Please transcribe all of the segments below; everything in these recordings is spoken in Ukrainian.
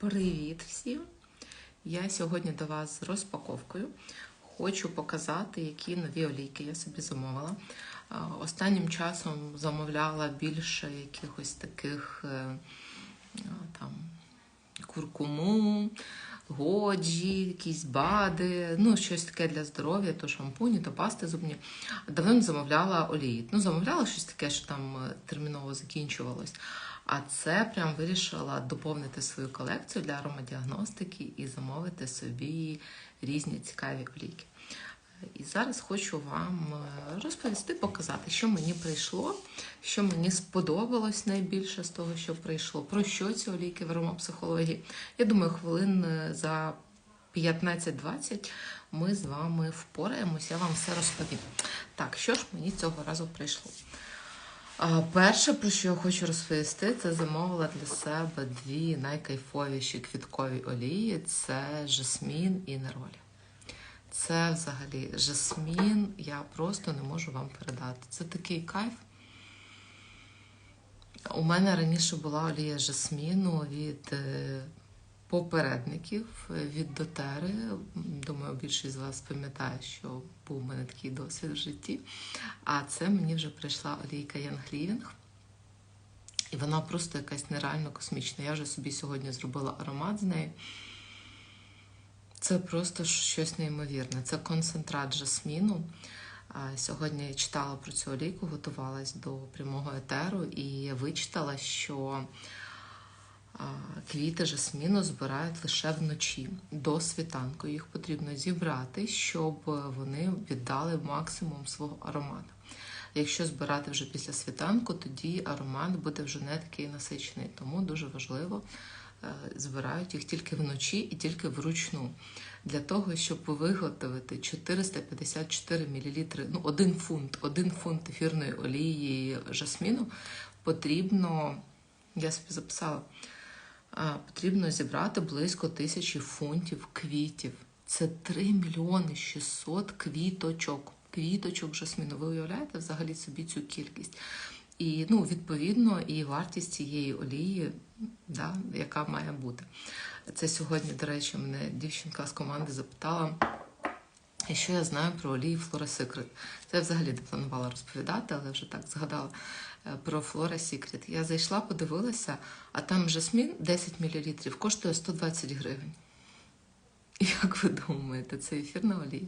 Привіт всім! Я сьогодні до вас з розпаковкою. Хочу показати, які нові олійки я собі замовила. Останнім часом замовляла більше якихось таких е, там куркуму, годжі, якісь бади, ну щось таке для здоров'я, то шампуні, то пасти зубні. Давно замовляла олії. Ну, замовляла щось таке, що там е, терміново закінчувалось. А це прям вирішила доповнити свою колекцію для аромадіагностики і замовити собі різні цікаві олійки. І зараз хочу вам е, розповісти, показати, що мені прийшло, що мені сподобалось найбільше з того, що прийшло, про що ці олійки в аромапсихології. Я думаю, хвилин е, за 15-20 ми з вами впораємося, я вам все розповім. Так, що ж мені цього разу прийшло? Перше, про що я хочу розповісти, це замовила для себе дві найкайфовіші квіткові олії: це жасмін і неролі. Це взагалі жасмін, я просто не можу вам передати. Це такий кайф. У мене раніше була олія жасміну від е, попередників від дотери. Думаю, більшість з вас пам'ятає, що був у мене такий досвід в житті. А це мені вже прийшла олійка Living. І вона просто якась нереально космічна. Я вже собі сьогодні зробила аромат з нею. Це просто щось неймовірне. Це концентрат жасміну. Сьогодні я читала про цю олійку, готувалась до прямого етеру і вичитала, що квіти жасміну збирають лише вночі до світанку. Їх потрібно зібрати, щоб вони віддали максимум свого аромату. Якщо збирати вже після світанку, тоді аромат буде вже не такий насичений. Тому дуже важливо е, збирають їх тільки вночі і тільки вручну. Для того, щоб виготовити 454 мл, ну 1 фунт, 1 фунт ефірної олії жасміну, потрібно, я собі записала, потрібно зібрати близько тисячі фунтів квітів. Це 3 мільйони 600 квіточок. Квіточок жасміну. Ви уявляєте взагалі собі цю кількість? І ну, відповідно і вартість цієї олії, да, яка має бути. Це сьогодні, до речі, мене дівчинка з команди запитала, що я знаю про олії Secret. Це я взагалі не планувала розповідати, але вже так згадала про Flora Secret. Я зайшла, подивилася, а там жасмін 10 мл коштує 120 гривень. Як ви думаєте, це ефірна олія?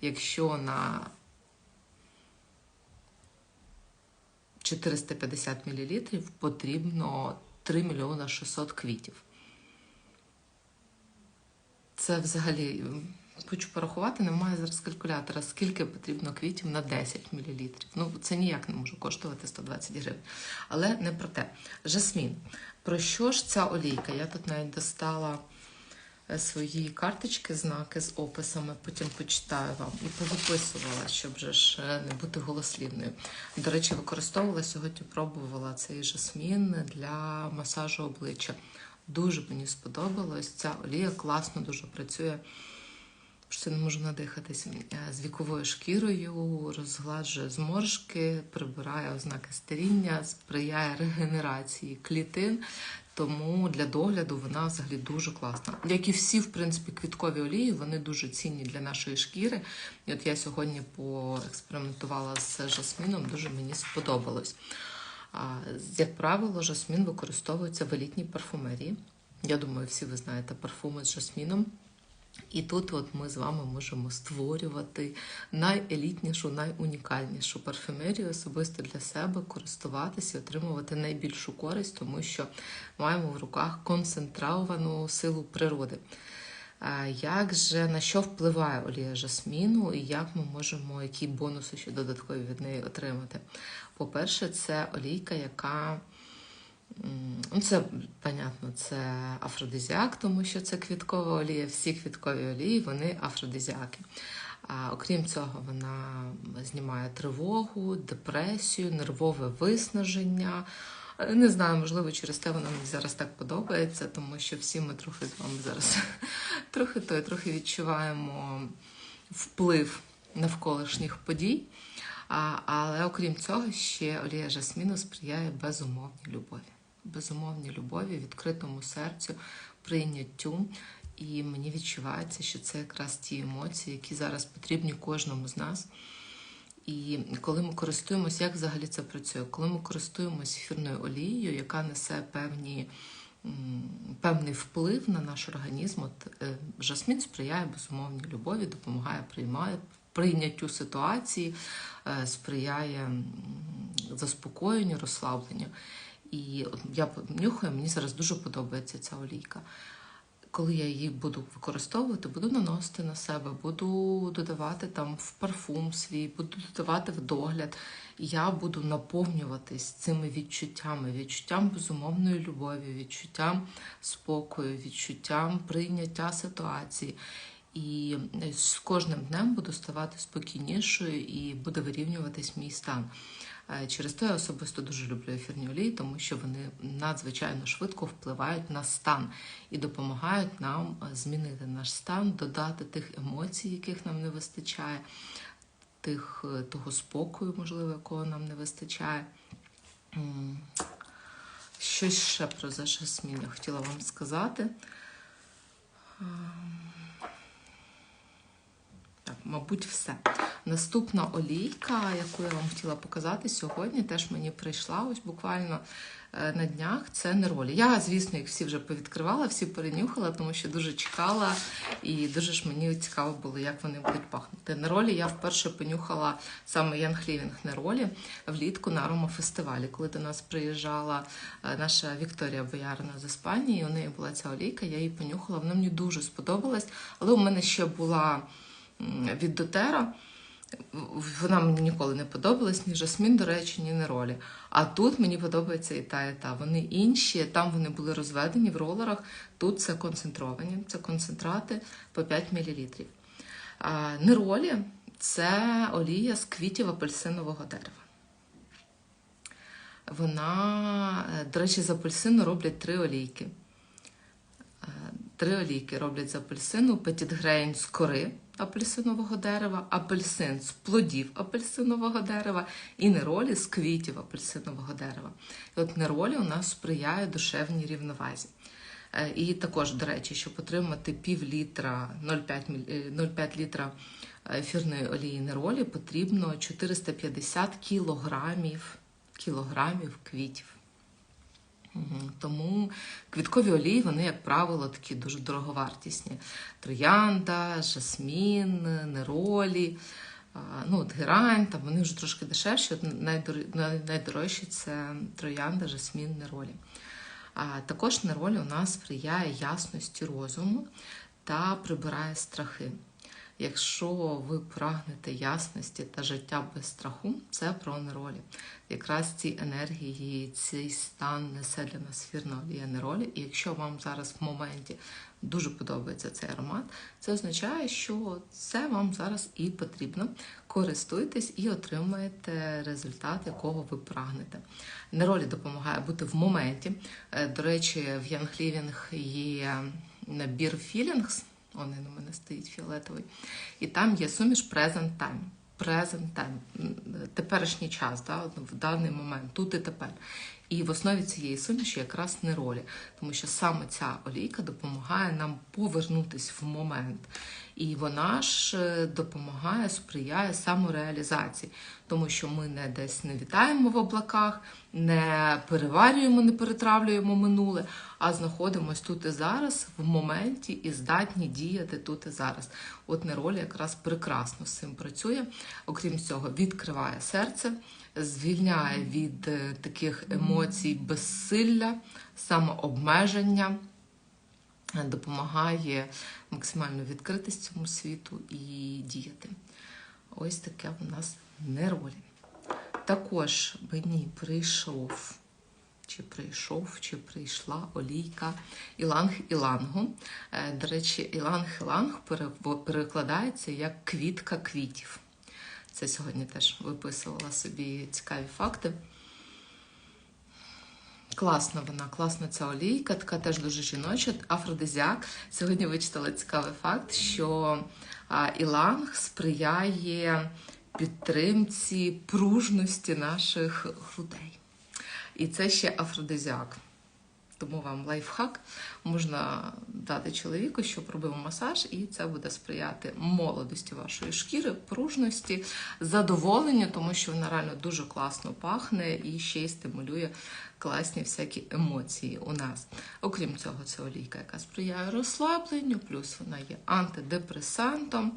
Якщо на 450 мл потрібно 3 мільйона 600 квітів. Це взагалі, хочу порахувати, немає зараз калькулятора, скільки потрібно квітів на 10 мл. Ну, це ніяк не може коштувати 120 гривень. Але не про те. Жасмін. Про що ж ця олійка? Я тут навіть достала е, свої карточки, знаки з описами, потім почитаю вам і повиписувала, щоб вже ж е, не бути голослівною. До речі, використовувала сьогодні, пробувала цей жасмін для масажу обличчя. Дуже мені сподобалось. Ця олія класно дуже працює. Що не можу надихатись е, з віковою шкірою, розгладжує зморшки, прибирає ознаки старіння, сприяє регенерації клітин. Тому для догляду вона взагалі дуже класна. Як і всі, в принципі, квіткові олії, вони дуже цінні для нашої шкіри. І от я сьогодні поекспериментувала з жасміном, дуже мені сподобалось. Як правило, жасмін використовується в елітній парфумерії. Я думаю, всі ви знаєте парфуми з жасміном. І тут от ми з вами можемо створювати найелітнішу, найунікальнішу парфюмерію особисто для себе, користуватися, отримувати найбільшу користь, тому що маємо в руках концентровану силу природи. Як же на що впливає олія жасміну і як ми можемо, які бонуси ще додаткові від неї отримати? По-перше, це олійка, яка ну це, понятно, це афродизіак, тому що це квіткова олія. Всі квіткові олії, вони афродизіаки. А окрім цього, вона знімає тривогу, депресію, нервове виснаження. Не знаю, можливо, через те вона мені зараз так подобається, тому що всі ми трохи з вами зараз трохи той, трохи відчуваємо вплив навколишніх подій. А, Але окрім цього, ще олія жасміну сприяє безумовній любові. Безумовній любові, відкритому серцю, прийняттю. І мені відчувається, що це якраз ті емоції, які зараз потрібні кожному з нас. І коли ми користуємося, як взагалі це працює? Коли ми користуємося ефірною олією, яка несе певні, певний вплив на наш організм, от е, жасмін сприяє безумовній любові, допомагає приймає, прийняттю ситуації, е, сприяє заспокоєнню, розслабленню. І я нюхаю, мені зараз дуже подобається ця олійка. Коли я її буду використовувати, буду наносити на себе, буду додавати там в парфум свій, буду додавати в догляд. Я буду наповнюватись цими відчуттями, відчуттям безумовної любові, відчуттям спокою, відчуттям прийняття ситуації. І з кожним днем буду ставати спокійнішою і буде вирівнюватись мій стан. Е, Через те я особисто дуже люблю ефірні олії, тому що вони надзвичайно швидко впливають на стан і допомагають нам е, змінити наш стан, додати тих емоцій, яких нам не вистачає, тих, е, того спокою, можливо, якого нам не вистачає. Щось ще про жасмін я хотіла вам сказати. Так, мабуть, все. Наступна олійка, яку я вам хотіла показати сьогодні, теж мені прийшла ось буквально е, на днях. Це неролі. Я, звісно, їх всі вже повідкривала, всі перенюхала, тому що дуже чекала, і дуже ж мені цікаво було, як вони будуть пахнути. Неролі я вперше понюхала саме Янг Лівінг Неролі влітку на аромафестивалі, коли до нас приїжджала е, наша Вікторія Боярина з Іспанії. У неї була ця олійка, я її понюхала. Вона мені дуже сподобалась, але у мене ще була від Дотера. Вона мені ніколи не подобалась, ні жасмін, до речі, ні неролі. А тут мені подобається і та, і та. Вони інші, там вони були розведені в ролерах, тут це концентровані, це концентрати по 5 мл. Неролі це олія з квітів апельсинового дерева. Вона, е, до речі, з апельсину роблять три олійки. Е, Три олійки роблять з апельсину, петітгрейн з кори апельсинового дерева, апельсин з плодів апельсинового дерева і неролі з квітів апельсинового дерева. І от неролі у нас сприяє душевній рівновазі. Е, І також, до речі, щоб отримати пів літра 0,5 е, 0,5 літра ефірної олії неролі, потрібно 450 кілограмів, кілограмів квітів. Тому квіткові олії, вони, як правило, такі дуже дороговартісні. Троянда, жасмін, неролі, ну, от герань, там вони вже трошки дешевші. От найдор- найдорожчі це троянда, жасмін, неролі. А також неролі у нас сприяє ясності розуму та прибирає страхи. Якщо ви прагнете ясності та життя без страху, це про неролі. Якраз ці енергії, цей стан несе для нас вірна олія неролі. І якщо вам зараз в моменті дуже подобається цей аромат, це означає, що це вам зараз і потрібно. Користуйтесь і отримаєте результат, якого ви прагнете. Неролі допомагає бути в моменті. Е, До речі, в Young Living є набір Feelings. Он на мене стоїть фіолетовий. І там є суміш Present Time. Present Time. Теперішній час, да, в даний момент, тут і тепер. І в основі цієї суміші якраз неролі, тому що саме ця олійка допомагає нам повернутись в момент. І вона ж е, допомагає, сприяє самореалізації, тому що ми не десь не вітаємо в облаках, не переварюємо, не перетравлюємо минуле, а знаходимося тут і зараз, в моменті і здатні діяти тут і зараз. От неролі якраз прекрасно з цим працює. Окрім цього, відкриває серце, звільняє від е, таких емоцій безсилля, самообмеження допомагає максимально відкритись цьому світу і діяти. Ось таке у нас неролі. Також мені прийшов, чи прийшов, чи прийшла олійка Іланг Ілангу. Е, До речі, Іланг Іланг пере- перекладається як квітка квітів. Це сьогодні теж виписувала собі цікаві факти. Класна вона, класна ця олійка, така теж дуже жіноча, афродизіак. Сьогодні вичитала цікавий факт, що іланг сприяє підтримці пружності наших грудей. І це ще афродизіак. Тому вам лайфхак. Можна дати чоловіку, щоб робив масаж, і це буде сприяти молодості вашої шкіри, пружності, задоволенню, тому що вона реально дуже класно пахне і ще й стимулює класні всякі емоції у нас. Окрім цього, це олійка, яка сприяє розслабленню, плюс вона є антидепресантом.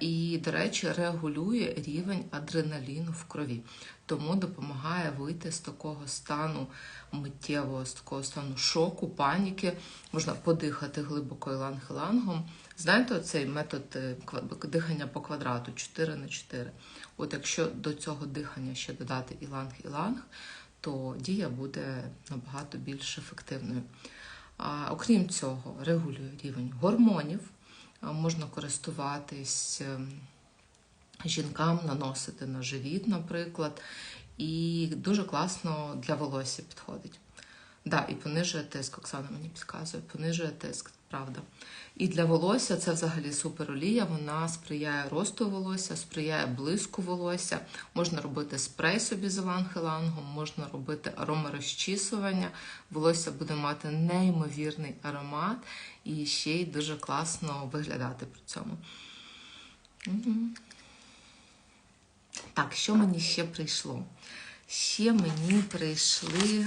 І, до речі, регулює рівень адреналіну в крові. Тому допомагає вийти з такого стану миттєвого, з такого стану шоку, паніки. Можна подихати глибоко іланг-ілангом. Знаєте, цей метод е, дихання по квадрату 4 на 4. От якщо до цього дихання ще додати іланг-іланг, то дія буде набагато більш ефективною. Окрім цього, регулює рівень гормонів. Можна користуватись ем, жінкам, наносити на живіт, наприклад, і дуже класно для волосся підходить. Да, і понижує тиск, Оксана мені підказує, понижує тиск, правда. І для волосся це взагалі суперолія, вона сприяє росту волосся, сприяє блиску волосся. Можна робити спрей собі з іланг-ілангом, можна робити аромарозчісування. Волосся буде мати неймовірний аромат і ще й дуже класно виглядати при цьому. Так, що мені ще прийшло? Ще мені прийшли.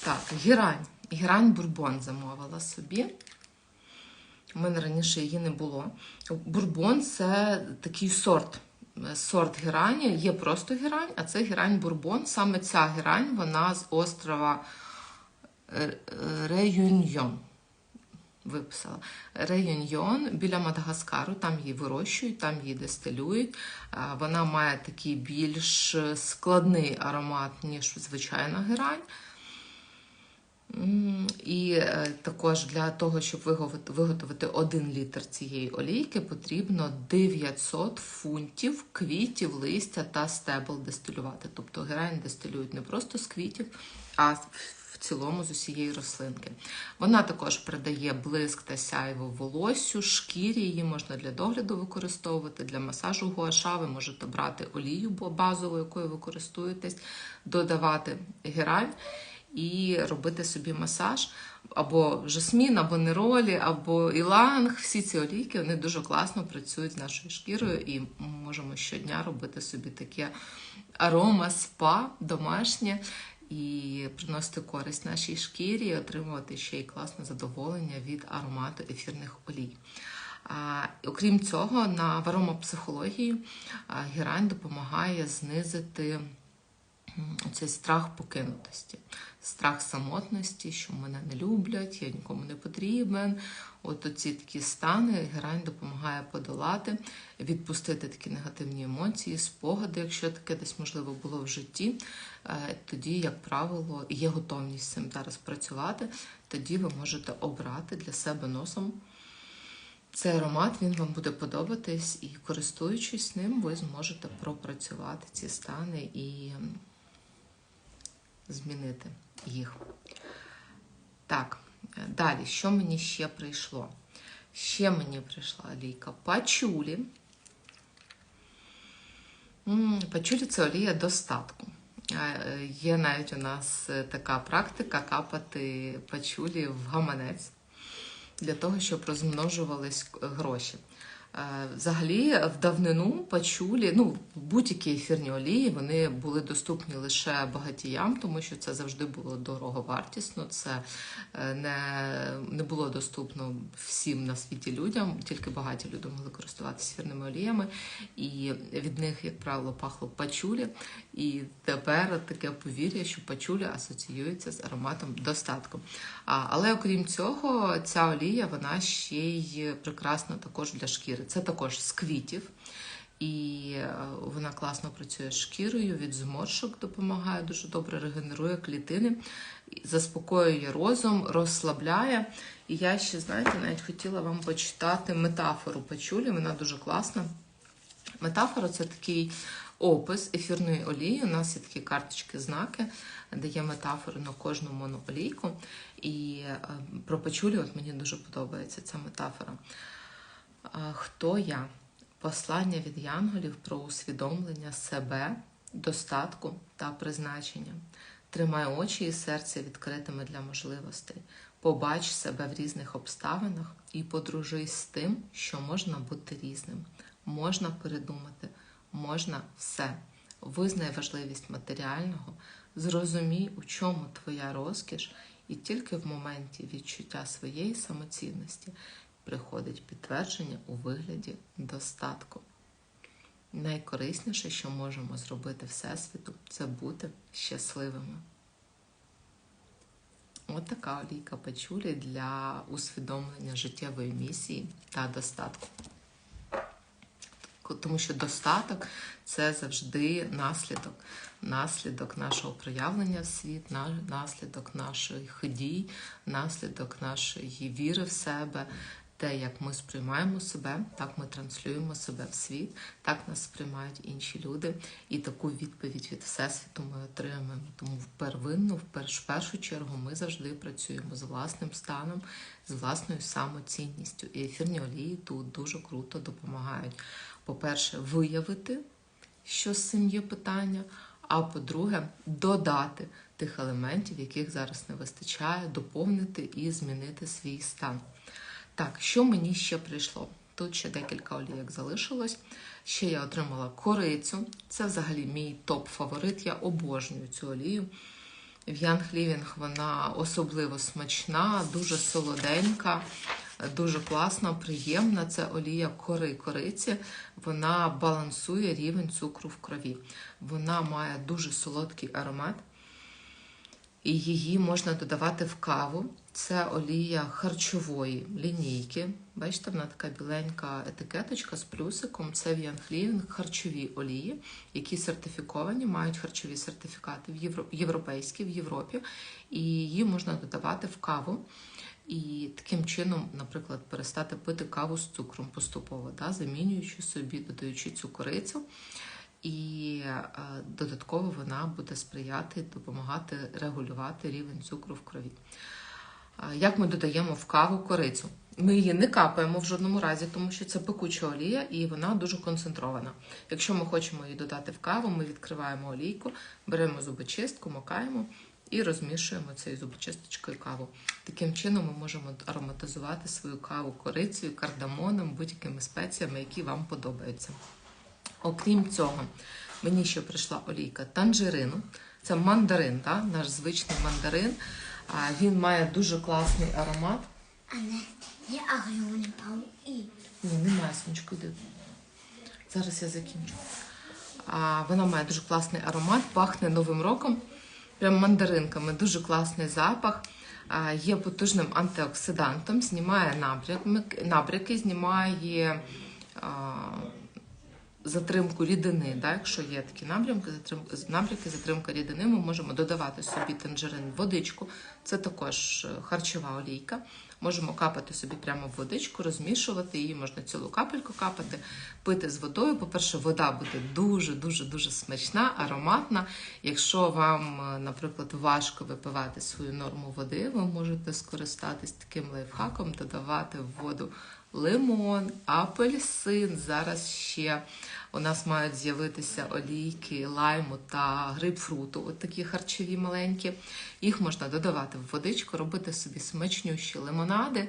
Так, гірань. Гірань бурбон замовила собі. У мене раніше її не було. Бурбон це такий сорт. Сорт герані. Є просто герань, а це герань бурбон. Саме ця герань, вона з острова Р- Реюньйон. Виписала Реюньйон біля Мадагаскару, там її вирощують, там її дистилюють. Вона має такий більш складний аромат, ніж звичайна герань. І е, також для того, щоб виготовити 1 літр цієї олійки, потрібно 900 фунтів квітів, листя та стебел дистилювати. Тобто герань дистилюють не просто з квітів, а в цілому з усієї рослинки. Вона також придає блиск та сяйво волоссю, шкірі. Її можна для догляду використовувати, для масажу гуаша. Ви можете брати олію базову, якою ви користуєтесь, додавати герань і робити собі масаж. Або жасмін, або неролі, або іланг. Всі ці олійки вони дуже класно працюють з нашою шкірою, і ми можемо щодня робити собі таке арома, спа домашнє і приносити користь нашій шкірі, і отримувати ще й класне задоволення від аромату ефірних олій. А, окрім цього, на аромапсихології герань допомагає знизити цей страх покинутості, страх самотності, що мене не люблять, я нікому не потрібен. От оці такі стани герань допомагає подолати, відпустити такі негативні емоції, спогади, якщо таке десь можливо було в житті. Е, Тоді, як правило, є готовність цим зараз працювати. Тоді ви можете обрати для себе носом. Цей аромат він вам буде подобатись, і користуючись ним, ви зможете пропрацювати ці стани і змінити їх. Так, е, далі, що мені ще прийшло? Ще мені прийшла олійка пачулі. Пачулі це олія достатку. Е, Є навіть у нас е, така практика капати пачулі в гаманець для того, щоб розмножувались гроші. Е, Взагалі, в давнину пачулі, ну будь-які ефірні олії, вони були доступні лише багатіям, тому що це завжди було дороговартісно. Це е, не, не було доступно всім на світі людям, тільки багаті люди могли користуватися ефірними оліями, і від них, як правило, пахло пачулі. І тепер таке повір'я, що пачуля асоціюється з ароматом достатку. Але окрім цього, ця олія вона ще й прекрасна також для шкіри. Це також з квітів. І е, вона класно працює шкірою, від зморшок допомагає, дуже добре регенерує клітини, заспокоює розум, розслабляє. І я ще, знаєте, навіть хотіла вам почитати метафору пачулі, вона дуже класна. Метафора це такий опис ефірної олії. У нас є такі карточки, знаки, де є метафори на кожну моноолійку. І е, про пачулі от мені дуже подобається ця метафора. Хто я? Послання від янголів про усвідомлення себе, достатку та призначення. Тримай очі і серце відкритими для можливостей. Побач себе в різних обставинах і подружись з тим, що можна бути різним. Можна передумати, можна все. Визнай важливість матеріального, зрозумій, у чому твоя розкіш, і тільки в моменті відчуття своєї самоцінності приходить підтвердження у вигляді достатку. Найкорисніше, що можемо зробити Всесвіту, це бути щасливими. От така олійка пачулі для усвідомлення життєвої місії та достатку. Тому що достаток це завжди наслідок, наслідок нашого проявлення в світ, наслідок наших дій, наслідок нашої віри в себе. Те, як ми сприймаємо себе, так ми транслюємо себе в світ, так нас сприймають інші люди. І таку відповідь від Всесвіту ми отримуємо. Тому перш, в першу чергу, ми завжди працюємо з власним станом, з власною самоцінністю. І ефірні олії тут дуже круто допомагають. По-перше, виявити, що з цим є питання. А по-друге, додати тих елементів, яких зараз не вистачає, доповнити і змінити свій стан. Так, що мені ще прийшло? Тут ще декілька олійок залишилось. Ще я отримала корицю. Це взагалі мій топ-фаворит. Я обожнюю цю олію. В Ян Хлівінг вона особливо смачна, дуже солоденька, дуже класна, приємна. Це олія кори кориці. Вона балансує рівень цукру в крові. Вона має дуже солодкий аромат. І її можна додавати в каву. Це олія харчової лінійки. Бачите, вона така біленька етикеточка з плюсиком. Це В'янхлівінг харчові олії, які сертифіковані, мають харчові сертифікати в євро... європейські в Європі, і її можна додавати в каву. І таким чином, наприклад, перестати пити каву з цукром поступово, да, замінюючи собі, додаючи цю корицю. І додатково вона буде сприяти, допомагати регулювати рівень цукру в крові. Як ми додаємо в каву корицю? Ми її не капаємо в жодному разі, тому що це пекуча олія і вона дуже концентрована. Якщо ми хочемо її додати в каву, ми відкриваємо олійку, беремо зубочистку, макаємо і розмішуємо цією зубочисточкою каву. Таким чином ми можемо ароматизувати свою каву корицею, кардамоном, будь-якими спеціями, які вам подобаються. Окрім цього, мені ще прийшла олійка танжерину. Це мандарин, так? наш звичний мандарин. Він має дуже класний аромат. А не є і. Ні, немає сонечко, йди. Зараз я закінчу. А, Вона має дуже класний аромат, пахне новим роком. Прям мандаринками, дуже класний запах. А, Є потужним антиоксидантом, знімає набряки, набряки знімає. А, затримку рідини. Да? Якщо є такі напрямки, затримки, набряки, затримка рідини, ми можемо додавати собі танжерин водичку. Це також е, харчова олійка. Можемо капати собі прямо в водичку, розмішувати її, можна цілу капельку капати, пити з водою. По-перше, вода буде дуже-дуже дуже смачна, ароматна. Якщо вам, е, наприклад, важко випивати свою норму води, ви можете скористатись таким лайфхаком, додавати в воду лимон, апельсин. Зараз ще у нас мають з'явитися олійки, лайму та грейпфруту, от такі харчові маленькі. Їх можна додавати в водичку, робити собі смачнющі лимонади,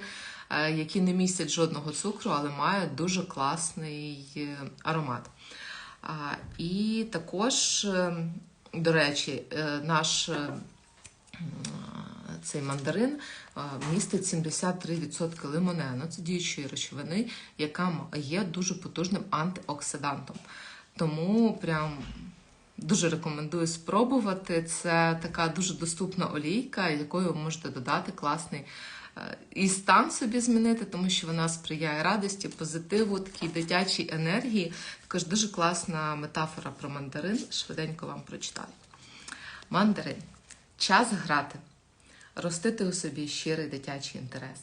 е, які не містять жодного цукру, але мають дуже класний е, аромат. І також, е, до речі, наш цей мандарин містить 73% лимонену, це діючої речовини, яка є дуже потужним антиоксидантом. Тому прям дуже рекомендую спробувати. Це така дуже доступна олійка, якою ви можете додати класний. Е, і стан собі змінити, тому що вона сприяє радості, позитиву, такій дитячій енергії. Також дуже класна метафора про мандарин. Швиденько вам прочитаю. Мандарин. Час грати ростити у собі щирий дитячий інтерес.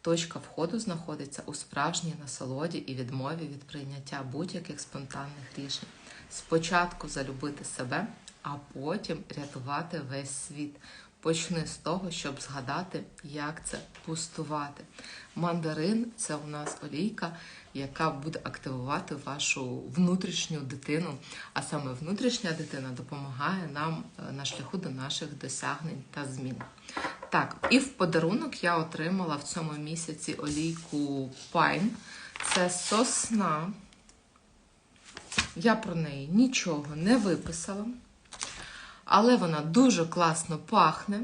Точка входу знаходиться у справжній насолоді і відмові від прийняття будь-яких спонтанних рішень. Спочатку залюбити себе, а потім рятувати весь світ. Почни з того, щоб згадати, як це пустувати. Мандарин це у нас олійка, яка буде активувати вашу внутрішню дитину. А саме внутрішня дитина допомагає нам е, на шляху до наших досягнень та змін. Так, і в подарунок я отримала в цьому місяці олійку Pine. Це сосна. Я про неї нічого не виписала, але вона дуже класно пахне.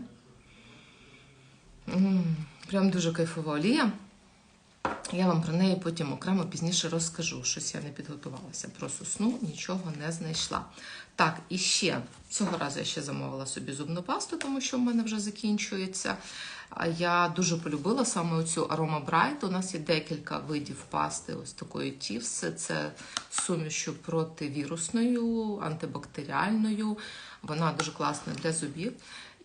Прям дуже кайфова олія. Я вам про неї потім окремо пізніше розкажу. Щось я не підготувалася. Про сосну нічого не знайшла. Так, і ще цього разу я ще замовила собі зубну пасту, тому що в мене вже закінчується. Я дуже полюбила саме оцю Aroma Bright. У нас є декілька видів пасти, ось такої тівси. Це з сумішю противірусною, антибактеріальною. Вона дуже класна для зубів.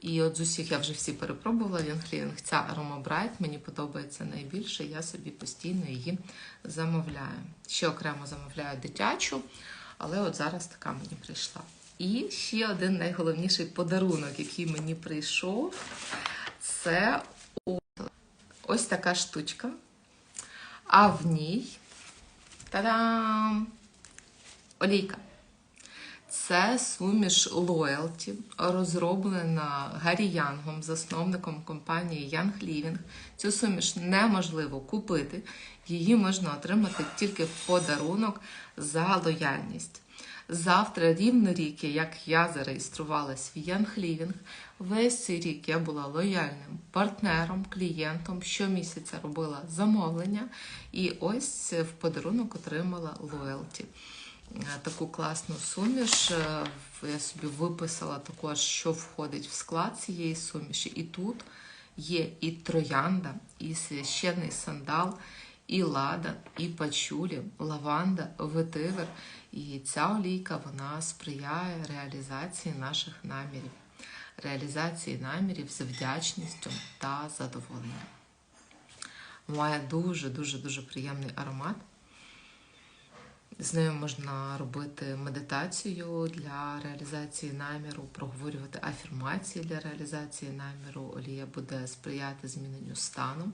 І от з усіх я вже всі перепробувала Вінклінг. Ця Aroma Bright мені подобається найбільше. Я собі постійно її замовляю. Ще окремо замовляю дитячу, але от зараз така мені прийшла. І ще один найголовніший подарунок, який мені прийшов, це ось така штучка. А в ній та-дам! Олійка. Це суміш Loyalty, розроблена Гаррі Янгом, засновником компанії Young Living. Цю суміш неможливо купити, її можна отримати тільки в подарунок за лояльність. Завтра рівно рік, як я зареєструвалась в Young Living, весь цей рік я була лояльним партнером, клієнтом, щомісяця робила замовлення і ось в подарунок отримала Loyalty таку класну суміш. Е, Я собі виписала також, що входить в склад цієї суміші. І тут є і троянда, і священний сандал, і лада, і пачулі, лаванда, ветивер. І ця олійка вона сприяє реалізації наших намірів, реалізації намірів з вдячністю та задоволенням. Має дуже дуже дуже приємний аромат. З нею можна робити медитацію для реалізації наміру, проговорювати афірмації для реалізації наміру. Олія буде сприяти зміненню стану,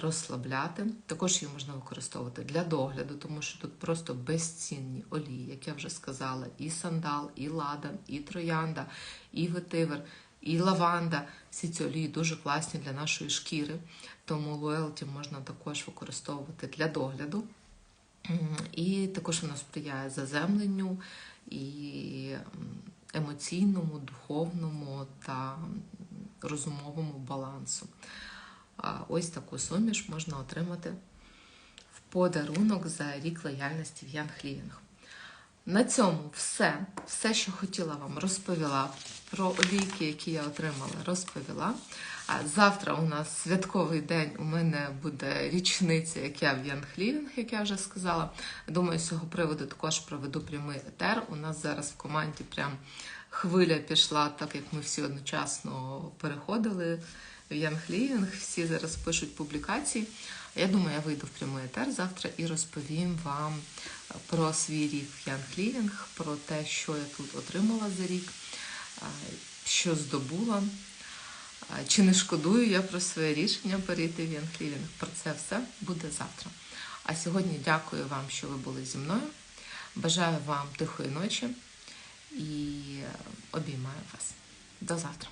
розслабляти. Також її можна використовувати для догляду, тому що тут просто безцінні олії, як я вже сказала, і сандал, і лада, і троянда, і ветивер, і лаванда. Всі ці олії дуже класні для нашої шкіри, тому лоялті можна також використовувати для догляду. І також воно сприяє заземленню і емоційному, духовному та розумовому балансу. Ось таку суміш можна отримати в подарунок за рік лояльності в Young Living. На цьому все. Все, що хотіла вам розповіла. Про олійки, які я отримала, розповіла. Завтра у нас святковий день. У мене буде річниця, як я в Янхлівінг, як я вже сказала. Думаю, з цього приводу також проведу прямий етер. У нас зараз в команді прям хвиля пішла, так як ми всі одночасно переходили в Янхлівінг. Всі зараз пишуть публікації. Я думаю, я вийду в прямий етер завтра і розповім вам про свій рік в Янхлівінг, про те, що я тут отримала за рік, що здобула. Чи не шкодую я про своє рішення перейти в Янклівінг? Про це все буде завтра. А сьогодні дякую вам, що ви були зі мною. Бажаю вам тихої ночі і обіймаю вас. До завтра.